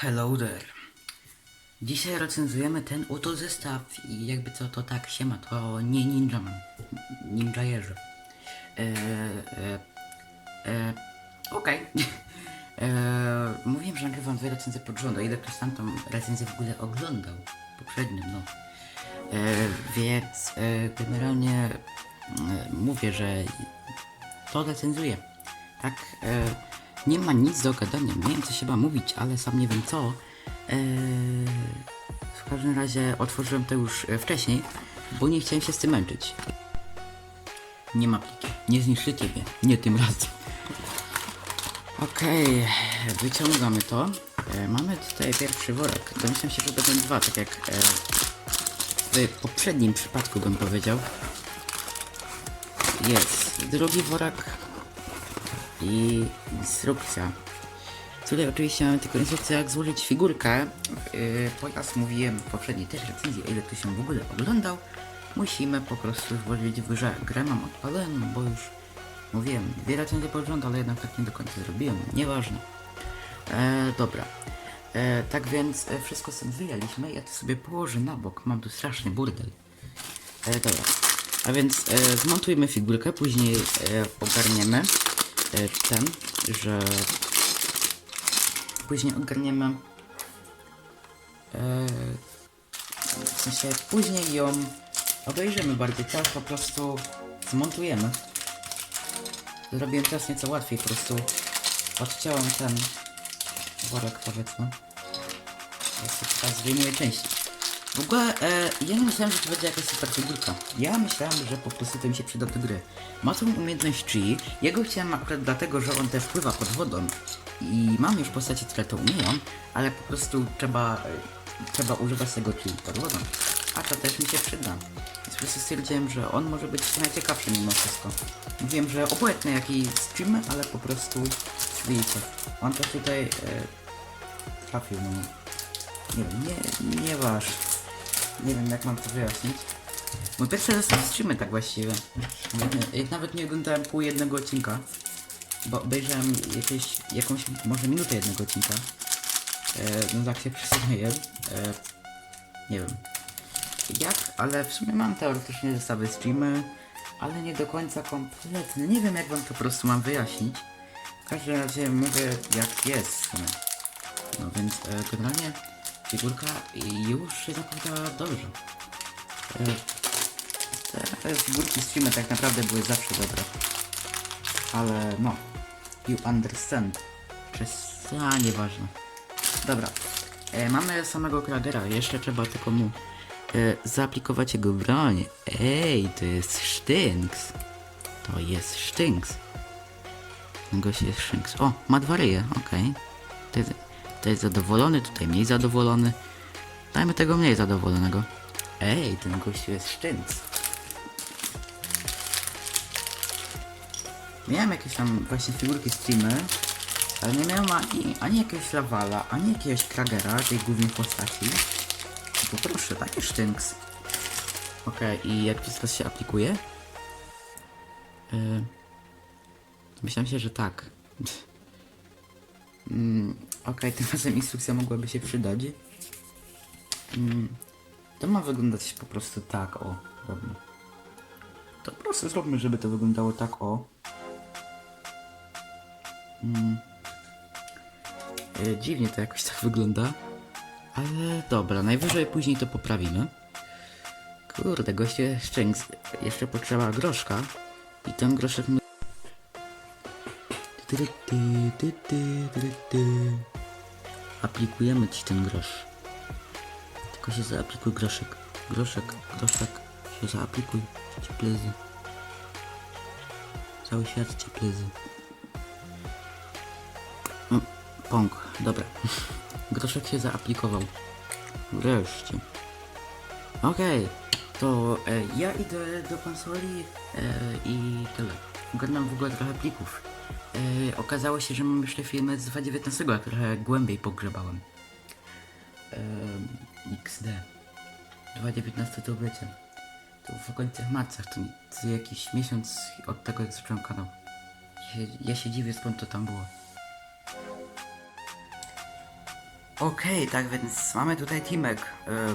Hello there. Dzisiaj recenzujemy ten oto zestaw i jakby co to tak siema, to nie Ninja Man. Ninja Jerzy. Eee, e, e, Okej. Eee, mówiłem, że nagrywam dwie recenzje pod rząd, o ile ktoś tam recenzję w ogóle oglądał. Poprzednim, no. Eee, więc e, generalnie e, mówię, że to recenzuję. Tak, e, nie ma nic do gadania, co się ma mówić, ale sam nie wiem co. E, w każdym razie otworzyłem to już e, wcześniej, bo nie chciałem się z tym męczyć. Nie ma pliki, nie zniszczycie mnie, nie tym razem. Okej, wyciągamy to. E, mamy tutaj pierwszy worek. Domyślam się, że będą dwa, tak jak e, w poprzednim przypadku bym powiedział. Jest drugi worek i instrukcja. Tutaj oczywiście mamy tylko instrukcję jak złożyć figurkę. Yy, pojazd mówiłem w poprzedniej też recenzji, ile ktoś się w ogóle oglądał. Musimy po prostu złożyć w grze. Grę mam odpaloną, bo już mówiłem, dwie recenzje pod rząd, ale jednak tak nie do końca zrobiłem. Nieważne. E, dobra. E, tak więc e, wszystko sobie wyjęliśmy. Ja to sobie położę na bok. Mam tu straszny burdel. E, dobra. A więc e, zmontujmy figurkę, później e, ogarniemy ten, że później ogarniemy e, w sensie później ją obejrzymy bardziej, teraz po prostu zmontujemy. Zrobiłem teraz nieco łatwiej, po prostu odciąłem ten worek powiedzmy. Ja sobie teraz wyjmuję części. W ogóle e, ja nie myślałem, że to będzie jakaś super figurka. Ja myślałem, że po prostu to mi się przyda do gry. Ma tą umiejętność Chi. Jego chciałem akurat dlatego, że on też pływa pod wodą. I mam już postacie, które to umieją, ale po prostu trzeba, e, trzeba używać tego Chi pod wodą. A to też mi się przyda. Więc po prostu stwierdziłem, że on może być najciekawszy mimo wszystko. Mówiłem, że obojętne jaki streamy, ale po prostu widzicie. On to tutaj e, trafił no. Nie wiem, nie, nie waż. Nie wiem jak mam to wyjaśnić. Mój pierwszy streamy tak właściwie. Nawet nie, oglądałem pół jednego odcinka. Bo obejrzałem jakieś, jakąś może minutę jednego odcinka. E, no tak się przyznaję. E, nie wiem. Jak, ale w sumie mam teoretycznie zestawy streamy, ale nie do końca kompletne. Nie wiem jak wam to po prostu mam wyjaśnić. W każdym razie mówię jak jest. No więc e, generalnie figurka już się zapowiada dobrze. E, te figurki streamy tak naprawdę były zawsze dobre. Ale no, you understand. Przez... A, nieważne. Dobra, e, mamy samego Kragera, jeszcze trzeba tylko mu e, zaaplikować jego broń. Ej, to jest Sztynks. To jest Sztynks. Gość jest Sztynks. O, ma dwa ryje, okej. Okay. Tutaj zadowolony, tutaj mniej zadowolony. Dajmy tego mniej zadowolonego. Ej, ten gościu jest Sztynks. Miałem jakieś tam właśnie figurki streamy, ale nie miałem ani, ani jakiegoś Lawala, ani jakiegoś Kragera, tej głównej postaci. To proszę, taki Sztynks. Okej, i jak wszystko się aplikuje? Yy, myślałem się, że tak. Mm, Okej, tym razem instrukcja mogłaby się przydać. Mm, to ma wyglądać po prostu tak, o. Dobra. To po prostu zróbmy, żeby to wyglądało tak, o. Mm. E, dziwnie to jakoś tak wygląda. Ale dobra, najwyżej później to poprawimy. Kurde, goście szczęks. Jeszcze potrzeba groszka. I ten groszek my... Aplikujemy ci ten grosz. Tylko się zaaplikuj groszek. Groszek, groszek. Się zaaplikuj. Ci plezy. Cały świat ci plezy. Mm, Pąk, dobra. Groszek się zaaplikował. Wreszcie. Okej, to e, ja idę do konsoli e, i tyle. Ogarnam w ogóle trochę plików. E, okazało się, że mam jeszcze filmy z 2019, a trochę głębiej pogrzebałem. E, XD. 2019 to wiecie. To w okolicach marca, to, to jakiś miesiąc od tego jak zacząłem kanał. Ja się, ja się dziwię skąd to tam było. Okej, tak więc mamy tutaj teamek. E,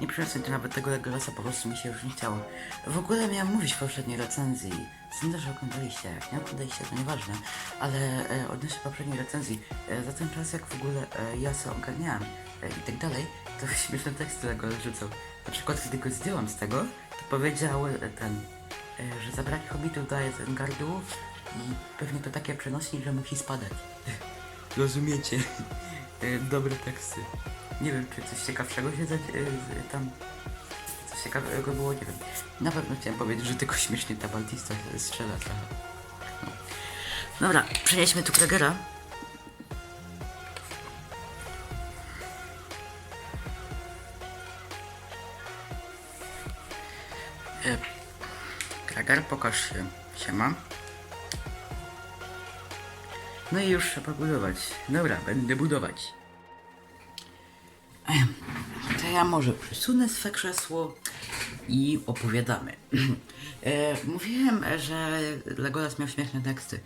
nie przyniosłem tu nawet tego Legolasa, po prostu mi się już nie chciało. W ogóle miałem mówić w poprzedniej recenzji. Sądzę, że oglądaliście. Jak nie oglądaliście, to nieważne. Ale e, odnośnie poprzedniej recenzji, e, za ten czas jak w ogóle e, ja sobie ogarniałem e, i tak dalej, to śmieszne teksty Legolas rzucał. Na przykład, kiedy go zdjąłem z tego, to powiedział e, ten, e, że zabrać hobbitów daje ten i pewnie to takie przenośni, że musi spadać. Rozumiecie? E, Dobre teksty. Nie wiem, czy coś ciekawszego się za, e, tam... Ciekawego było, nie wiem. Na pewno chciałem powiedzieć, że tylko śmiesznie ta Baltista strzela trochę. No. Dobra, przenieśmy tu Kragera. E, Krager, pokaż się. Siema. No i już trzeba budować. Dobra, będę budować. To ja może przesunę swe krzesło i opowiadamy. e, mówiłem, że Legolas miał śmieszne teksty.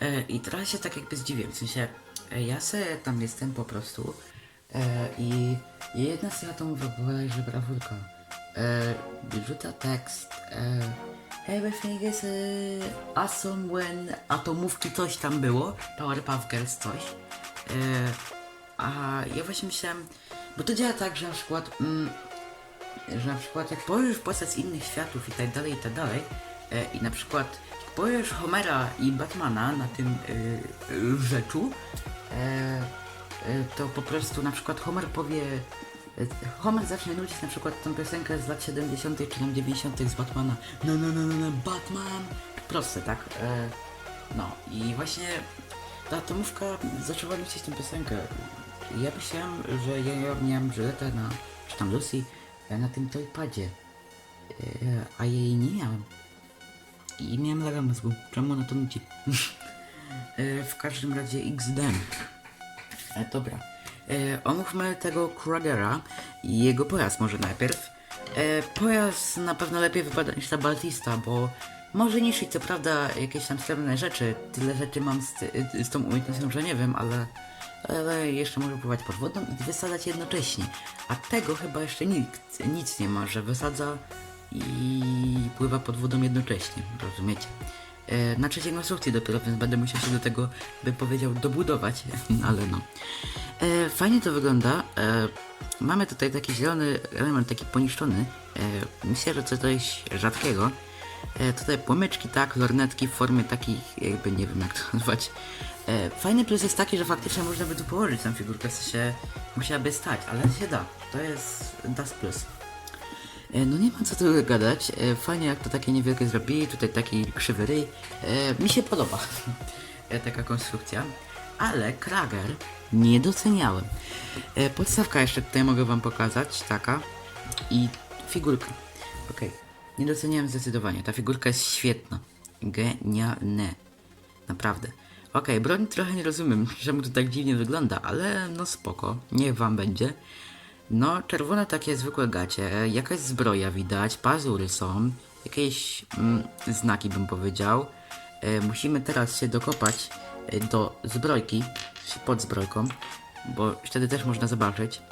E, I trochę się tak jakby zdziwiłem. W sensie, e, ja se tam jestem po prostu i jedna z to mówię, była że brawurka. E, tekst. E, Everything is awesome when atomówki coś tam było. Powerpuff Girls coś. A ja właśnie myślałem, bo to działa tak, że na przykład, mm, że na przykład jak powiesz postać innych światów i tak dalej, i tak dalej, e, i na przykład jak powiesz Homera i Batmana na tym e, rzeczu, e, to po prostu na przykład Homer powie, Homer zacznie nucić na przykład tą piosenkę z lat 70. czy tam 90. z Batmana, no no no no no, Batman, proste, tak? E, no i właśnie ta atomówka zaczęła nucić tę piosenkę. Ja myślałem, że ja, miałem żyletę na, czy tam Lucy, na tym toypadzie, e, a jej nie miałem. I miałem laga mózgu. Czemu ona to nuci? e, w każdym razie XD. E, dobra. Omówmy tego Kragera i jego pojazd może najpierw. Pojazd na pewno lepiej wypada niż ta Baltista, bo może niszczyć co prawda jakieś tam srebrne rzeczy. Tyle rzeczy mam z, z tą umiejętnością, że nie wiem, ale jeszcze może pływać pod wodą i wysadzać jednocześnie. A tego chyba jeszcze nikt nic nie ma, że wysadza i pływa pod wodą jednocześnie, rozumiecie? E, na trzeciej konstrukcji dopiero, więc będę musiał się do tego, by powiedział, dobudować, ale no. E, fajnie to wygląda. E, mamy tutaj taki zielony element, taki poniszczony. Myślę, że to coś rzadkiego. E, tutaj płomyczki, tak, lornetki w formie takich, jakby nie wiem jak to nazwać. E, fajny plus jest taki, że faktycznie można by tu położyć tą figurkę, w sensie musiałaby stać, ale się da. To jest das plus. E, No nie ma co tu gadać. Fajnie jak to takie niewielkie zrobili. Tutaj taki krzywy ryj. Mi się podoba taka konstrukcja. Ale Krager nie doceniałem. Podstawka jeszcze tutaj mogę wam pokazać. Taka. I figurka. Okej. Nie doceniałem zdecydowanie. Ta figurka jest świetna. Genialne. Naprawdę. Okej, broń trochę nie rozumiem, czemu to tak dziwnie wygląda, ale no spoko. Niech wam będzie. No, czerwone takie zwykłe gacie, jakaś zbroja widać, pazury są, jakieś mm, znaki bym powiedział. E, musimy teraz się dokopać e, do zbrojki, pod zbrojką, bo wtedy też można zobaczyć.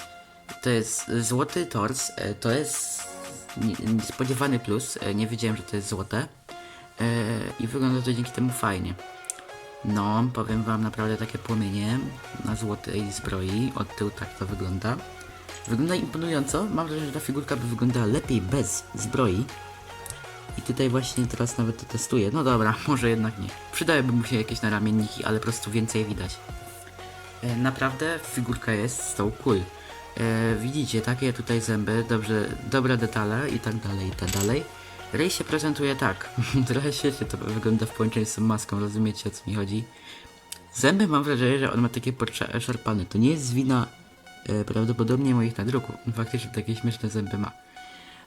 To jest złoty tors, e, to jest niespodziewany plus, e, nie wiedziałem, że to jest złote. E, I wygląda to dzięki temu fajnie. No, powiem wam naprawdę takie płomienie na złotej zbroi. Od tyłu tak to wygląda. Wygląda imponująco. Mam wrażenie, że ta figurka by wyglądała lepiej bez zbroi. I tutaj właśnie teraz nawet to testuję. No dobra, może jednak nie. Przydałyby mu się jakieś naramienniki, ale po prostu więcej widać. E, naprawdę figurka jest z tą cool. E, widzicie, takie tutaj zęby, dobrze, dobre detale i tak dalej, i tak dalej. Ray się prezentuje tak. Trochę świetnie to wygląda w połączeniu z tą maską, rozumiecie o co mi chodzi. Zęby mam wrażenie, że on ma takie podszarpane. To nie jest wina e, prawdopodobnie moich nadruków. Faktycznie takie śmieszne zęby ma.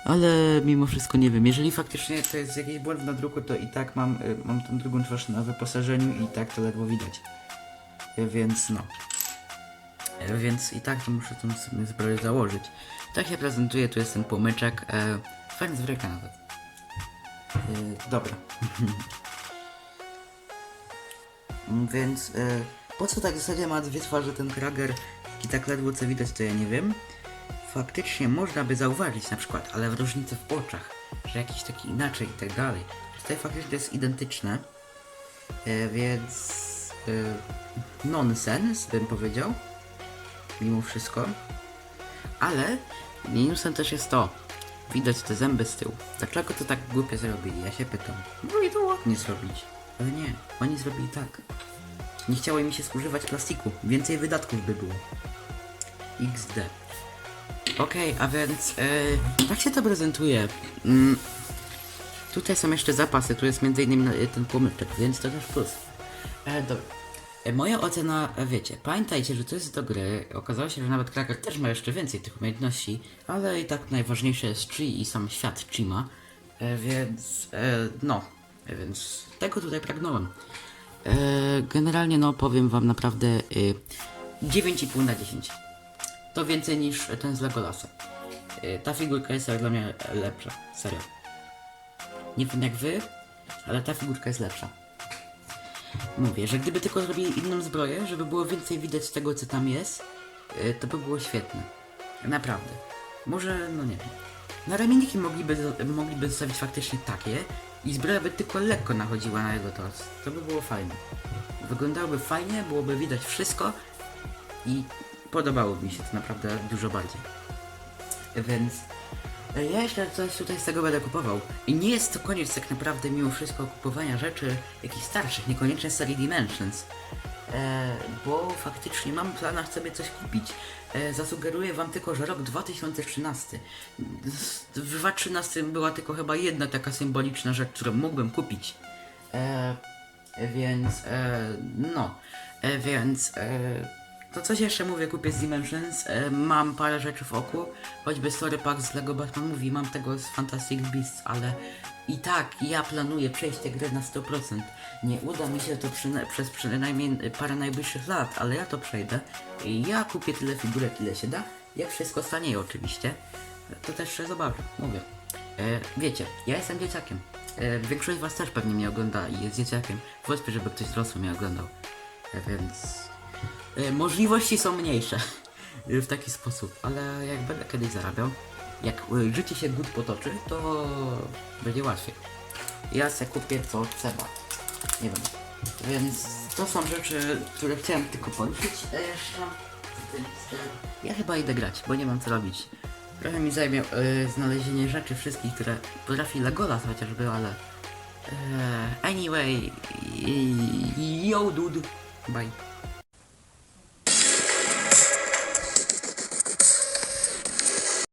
Ale mimo wszystko nie wiem, jeżeli faktycznie to jest jakiś błąd w nadruku, to i tak mam, e, mam tą drugą twarz na wyposażeniu i tak to ledwo widać. E, więc no. E, Więc i tak to muszę tą sobie założyć. Tak się prezentuje, tu jest ten płomyczek. E, fajna zbrojka nawet. E, dobra. Więc e, po co tak w zasadzie ma dwie twarze ten Krager? i tak ledwo co widać, to ja nie wiem. Faktycznie można by zauważyć na przykład, ale różnice w oczach, że jakiś taki inaczej i tak dalej. Tutaj faktycznie to jest identyczne, e, więc e, nonsens bym powiedział, mimo wszystko. Ale minusem też jest to, widać te zęby z tyłu. Dlaczego to tak głupio zrobili? Ja się pytam. Mogli to ładnie zrobić, ale nie, oni zrobili tak. Nie chciało mi się zużywać plastiku, więcej wydatków by było. XD. Okej, a więc e, tak się to prezentuje. Mm, tutaj są jeszcze zapasy, tu jest e, ten płomyczek, więc to też plus. E, dobra. E, moja ocena, wiecie, pamiętajcie, że to jest do gry. Okazało się, że nawet Kraker też ma jeszcze więcej tych umiejętności, ale i tak najważniejsze jest Chi i sam świat Chima. E, więc, e, no, więc tego tutaj pragnąłem. Generalnie, no, powiem wam naprawdę y, 9,5 na 10. To więcej niż ten z Legolasem. Y, ta figurka jest dla mnie lepsza, serio. Nie wiem jak wy, ale ta figurka jest lepsza. Mówię, że gdyby tylko zrobili inną zbroję, żeby było więcej widać tego, co tam jest, y, to by było świetne. Naprawdę. Może, no nie wiem. Na ramienniki mogliby, mogliby zostawić faktycznie takie i zbroja by tylko lekko nachodziła na jego tors. To by było fajne. Wyglądałoby fajnie, byłoby widać wszystko i podobałoby mi się to naprawdę dużo bardziej. Więc e, ja jeszcze coś tutaj z tego będę kupował. I nie jest to koniec tak naprawdę mimo wszystko kupowania rzeczy jakichś starszych, niekoniecznie z serii Dimensions. E, bo faktycznie mam w planach sobie coś kupić. E, zasugeruję wam tylko, że rok 2013. W 2013 była tylko chyba jedna taka symboliczna rzecz, którą mógłbym kupić. E, więc, e, no, e, więc, e, to coś jeszcze mówię, kupię z Dimensions, e, mam parę rzeczy w oku, choćby Story Pack z Lego Batman Movie, mam tego z Fantastic Beasts, ale i tak ja planuję przejść tę grę na 100%. Nie uda mi się to przyna- przez przynajmniej parę najbliższych lat, ale ja to przejdę. Ja kupię tyle figurek, ile się da, jak wszystko stanieje oczywiście. To też zobaczę, mówię. E, wiecie, ja jestem dzieciakiem. E, większość z was też pewnie mnie ogląda i jest dzieciakiem. Wątpię, żeby ktoś dorosły mnie oglądał. E, więc możliwości są mniejsze e, w taki sposób, ale jak będę kiedyś zarabiał, jak e, życie się gut potoczy, to będzie łatwiej. Ja se kupię co trzeba. Nie wiem. Więc to są rzeczy, które chciałem tylko poruszyć e, jeszcze. E, Ja chyba idę grać, bo nie mam co robić. Trochę mi zajmie e, znalezienie rzeczy wszystkich, które potrafi Legolas chociażby, ale... E, anyway, yo dude, bye.